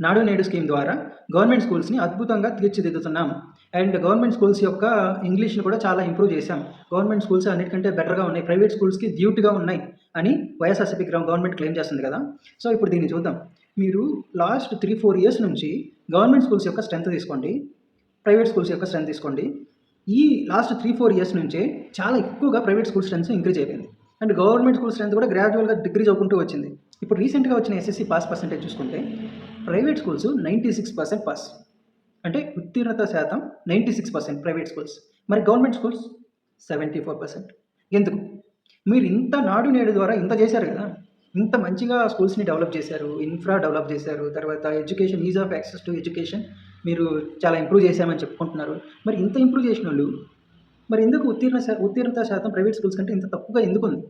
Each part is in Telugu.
నాడు నేడు స్కీమ్ ద్వారా గవర్నమెంట్ స్కూల్స్ని అద్భుతంగా తీర్చిదిద్దుతున్నాం. అండ్ గవర్నమెంట్ స్కూల్స్ యొక్క ఇంగ్లీష్ని కూడా చాలా ఇంప్రూవ్ చేశాం. గవర్నమెంట్ స్కూల్స్ అన్నిటికంటే బెటర్గా ఉన్నాయి. ప్రైవేట్ స్కూల్స్కి డ్యూటీగా ఉన్నాయి అని వైఎస్ఆర్సీపీ గవర్నమెంట్ క్లెయిమ్ చేస్తుంది కదా. సో ఇప్పుడు దీన్ని చూద్దాం. మీరు లాస్ట్ త్రీ ఫోర్ ఇయర్స్ నుంచి గవర్నమెంట్ స్కూల్స్ యొక్క స్ట్రెంత్ తీసుకోండి. ప్రైవేట్ స్కూల్స్ యొక్క స్ట్రెంత్ తీసుకోండి. ఈ లాస్ట్ త్రీ ఫోర్ ఇయర్స్ నుంచే చాలా ఎక్కువగా ప్రైవేట్ స్కూల్ స్ట్రెంత్ ఇంక్రీజ్ అయిపోయింది. అండ్ గవర్నమెంట్ స్కూల్ స్ట్రెంత్ కూడా గ్రాడ్యువల్గా డిగ్రీ చదువుకుంటూ వచ్చింది. ఇప్పుడు రీసెంట్గా వచ్చిన ఎస్ఎస్సి పాస్ పర్సెంటేజ్ చూసుకుంటే private schools ninety six percent pass అంటే ఉత్తీర్ణత శాతం ninety six percent private schools. మరి government schools? Seventy four percent. ఎందుకు? మీరు ఇంత నాడు నేడు ద్వారా ఇంత చేశారు కదా. ఇంత మంచిగా స్కూల్స్ని డెవలప్ చేశారు ఇన్ఫ్రా డెవలప్ చేశారు తర్వాత education ease of access to education మీరు చాలా ఇంప్రూవ్ చేశామని చెప్పుకుంటున్నారు. మరి ఇంత ఇంప్రూవ్ చేసిన వాళ్ళు మరి ఎందుకు ఉత్తీర్ణ ఉత్తీర్ణత శాతం ప్రైవేట్ స్కూల్స్ కంటే ఇంత తక్కువగా ఎందుకు ఉంది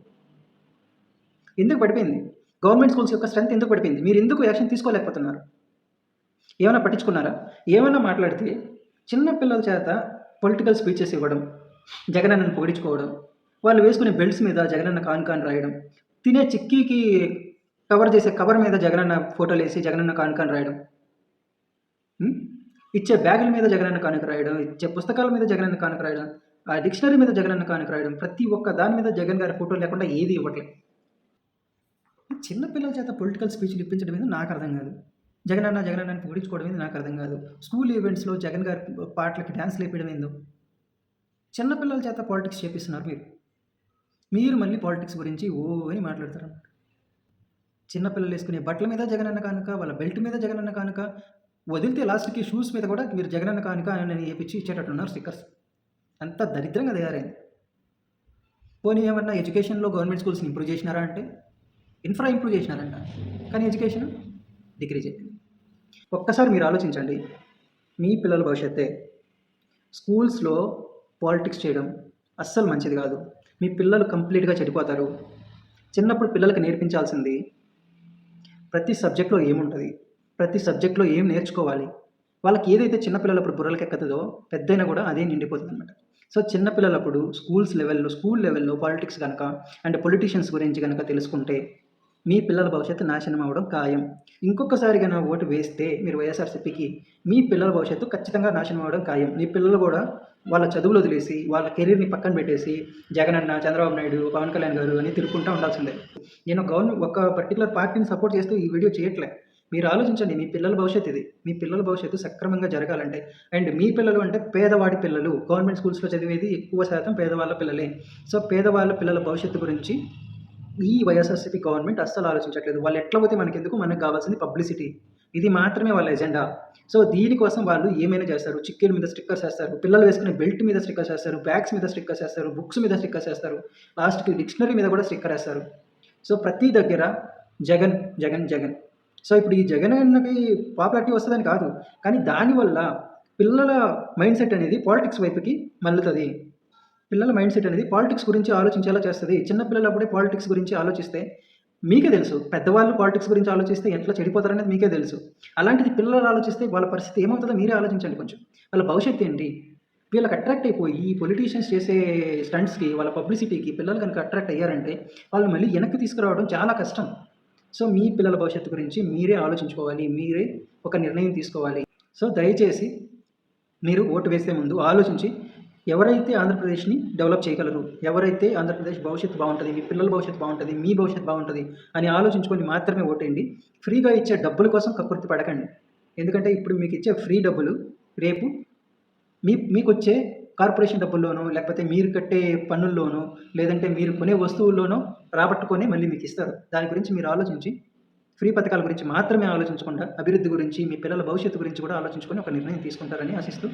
ఎందుకు పడిపోయింది? గవర్నమెంట్ స్కూల్స్ యొక్క స్ట్రెంత్ ఎందుకు పడిపోయింది? మీరు ఎందుకు యాక్షన్ తీసుకోలేకపోతున్నారు? ఏమైనా పట్టించుకున్నారా? ఏమైనా మాట్లాడితే చిన్న పిల్లల చేత పొలిటికల్ స్పీచెస్ ఇవ్వడం జగనన్నను పొగిడించుకోవడం వాళ్ళు వేసుకునే బెల్ట్స్ మీద జగనన్న కాన్ కాన్ రాయడం తినే చిక్కీకి కవర్ చేసే కవర్ మీద జగనన్న ఫోటోలు వేసి జగనన్న కాన్ కాన్ రాయడం ఇచ్చే బ్యాగుల మీద జగనన్న కానుక రాయడం ఇచ్చే పుస్తకాల మీద జగనన్న కానుక రాయడం ఆ డిక్షనరీ మీద జగనన్న కానుక రాయడం ప్రతి ఒక్క దాని మీద జగన్ గారి ఫోటో లేకుండా ఏది ఇవ్వట్లేదు. చిన్న పిల్లల చేత పొలిటికల్ స్పీచ్లు ఇప్పించడం మీద నాకు అర్థం కాదు. జగన్ అన్న జగన్ అన్నని పొగిడించుకోవడం మీద నాకు అర్థం కాదు. స్కూల్ ఈవెంట్స్లో జగన్ గారి పాటలకి డ్యాన్స్లు వేయడం ఏందో? చిన్నపిల్లల చేత పాలిటిక్స్ చేపిస్తున్నారు మీరు. మీరు మళ్ళీ పాలిటిక్స్ గురించి ఓ అని మాట్లాడతారు. చిన్నపిల్లలు వేసుకునే బట్టల మీద జగన్ అన్న కానుక వాళ్ళ బెల్ట్ మీద జగన్ అన్న కానుక వదిలితే లాస్ట్కి షూస్ మీద కూడా మీరు జగన్ అన్న కానుక అని వేపించి ఇచ్చేటట్టున్నారు స్టిక్కర్స్ అంత దరిద్రంగా తయారైంది. పోనీ ఏమన్నా ఎడ్యుకేషన్లో గవర్నమెంట్ స్కూల్స్ని ఇంప్రూవ్ చేసినారా అంటే? ఇన్ఫ్రా ఇంప్రూవ్ చేసినారంట. కానీ ఎడ్యుకేషన్ డిగ్రీ చెప్పింది ఒక్కసారి మీరు ఆలోచించండి. మీ పిల్లల భవిష్యత్తే స్కూల్స్లో పాలిటిక్స్ చేయడం అస్సలు మంచిది కాదు. మీ పిల్లలు కంప్లీట్గా చెడిపోతారు. చిన్నప్పుడు పిల్లలకు నేర్పించాల్సింది ప్రతి సబ్జెక్ట్లో ఏముంటుంది? ప్రతి సబ్జెక్ట్లో ఏం నేర్చుకోవాలి? వాళ్ళకి ఏదైతే చిన్నపిల్లలప్పుడు బుర్రలకి ఎక్కుతుందో పెద్దయినా కూడా అదే నిండిపోతుంది అనమాట సో చిన్నపిల్లలప్పుడు స్కూల్స్ లెవెల్లో స్కూల్ లెవెల్లో పాలిటిక్స్ కనుక అండ్ పొలిటీషియన్స్ గురించి కనుక తెలుసుకుంటే మీ పిల్లల భవిష్యత్తు నాశనం అవ్వడం ఖాయం. ఇంకొకసారి కనుక ఓటు వేస్తే మీరు వైఎస్ఆర్సీపీకి మీ పిల్లల భవిష్యత్తు ఖచ్చితంగా నాశనం అవ్వడం ఖాయం. మీ పిల్లలు కూడా వాళ్ళ చదువులు వదిలేసి వాళ్ళ కెరీర్ని పక్కన పెట్టేసి జగనన్న చంద్రబాబు నాయుడు పవన్ కళ్యాణ్ గారు అని తిరుగుకుంటూ ఉండాల్సిందే. నేను గవర్నమెంట్ ఒక పర్టికులర్ పార్టీని సపోర్ట్ చేస్తూ ఈ వీడియో చేయట్లే. మీరు ఆలోచించండి మీ పిల్లల భవిష్యత్తు ఇది. మీ పిల్లల భవిష్యత్తు సక్రమంగా జరగాలంటే అండ్ మీ పిల్లలు అంటే పేదవాడి పిల్లలు. గవర్నమెంట్ స్కూల్స్లో చదివేది ఎక్కువ శాతం పేదవాళ్ళ పిల్లలే. సో పేదవాళ్ళ పిల్లల భవిష్యత్తు గురించి ఈ వైఎస్ఆర్సీపీ గవర్నమెంట్ అస్సలు ఆలోచించట్లేదు. వాళ్ళు ఎట్లా పోతే మనకి ఎందుకు మనకు కావాల్సింది పబ్లిసిటీ. ఇది మాత్రమే వాళ్ళ ఎజెండా. సో దీనికోసం వాళ్ళు ఏమైనా చేస్తారు? చిక్కీల మీద స్టిక్కర్స్ వేస్తారు. పిల్లలు వేసుకునే బెల్ట్ మీద స్టిక్కర్స్ వేస్తారు. బ్యాగ్స్ మీద స్టిక్కర్స్ వేస్తారు. బుక్స్ మీద స్టిక్కర్స్ వేస్తారు. లాస్ట్కి డిక్షనరీ మీద కూడా స్టిక్కర్ వేస్తారు. సో ప్రతి దగ్గర జగన్ జగన్ జగన్. సో ఇప్పుడు ఈ జగన్ అన్నకి పాపులారిటీ వస్తుందని కాదు. కానీ దానివల్ల పిల్లల మైండ్ సెట్ అనేది పాలిటిక్స్ వైపుకి మళ్ళుతుంది పిల్లల మైండ్ సెట్ అనేది పాలిటిక్స్ గురించి ఆలోచించేలా చేస్తుంది. చిన్నపిల్లలు అప్పుడే పాలిటిక్స్ గురించి ఆలోచిస్తే మీకే తెలుసు. పెద్దవాళ్ళు పాలిటిక్స్ గురించి ఆలోచిస్తే ఎట్లా చెడిపోతారనేది మీకే తెలుసు. అలాంటిది పిల్లలు ఆలోచిస్తే వాళ్ళ పరిస్థితి ఏమవుతుందో మీరే ఆలోచించండి కొంచెం. వాళ్ళ భవిష్యత్తు ఏంటి? వీళ్ళకి అట్రాక్ట్ అయిపోయి ఈ పొలిటీషియన్స్ చేసే స్టంట్స్కి వాళ్ళ పబ్లిసిటీకి పిల్లలు కనుక అట్రాక్ట్ అయ్యారంటే వాళ్ళు మళ్ళీ వెనక్కి తీసుకురావడం చాలా కష్టం. సో మీ పిల్లల భవిష్యత్తు గురించి మీరే ఆలోచించుకోవాలి. మీరే ఒక నిర్ణయం తీసుకోవాలి. సో దయచేసి మీరు ఓటు వేసే ముందు ఆలోచించి ఎవరైతే ఆంధ్రప్రదేశ్ని డెవలప్ చేయగలరు ఎవరైతే ఆంధ్రప్రదేశ్ భవిష్యత్తు బాగుంటుంది మీ పిల్లల భవిష్యత్తు బాగుంటుంది మీ భవిష్యత్తు బాగుంటుంది అని ఆలోచించుకొని మాత్రమే ఓటేయండి. ఫ్రీగా ఇచ్చే డబ్బుల కోసం కకృతి పడకండి. ఎందుకంటే ఇప్పుడు మీకు ఇచ్చే ఫ్రీ డబ్బులు రేపు మీ మీకు వచ్చే కార్పొరేషన్ డబ్బుల్లోనో లేకపోతే మీరు కట్టే పన్నుల్లోనో లేదంటే మీరు కొనే వస్తువుల్లోనో రాబట్టుకొని మళ్ళీ మీకు ఇస్తారు. దాని గురించి మీరు ఆలోచించి ఫ్రీ పథకాల గురించి మాత్రమే ఆలోచించకుండా అభివృద్ధి గురించి మీ పిల్లల భవిష్యత్తు గురించి కూడా ఆలోచించుకొని ఒక నిర్ణయం తీసుకుంటారని ఆశిస్తూ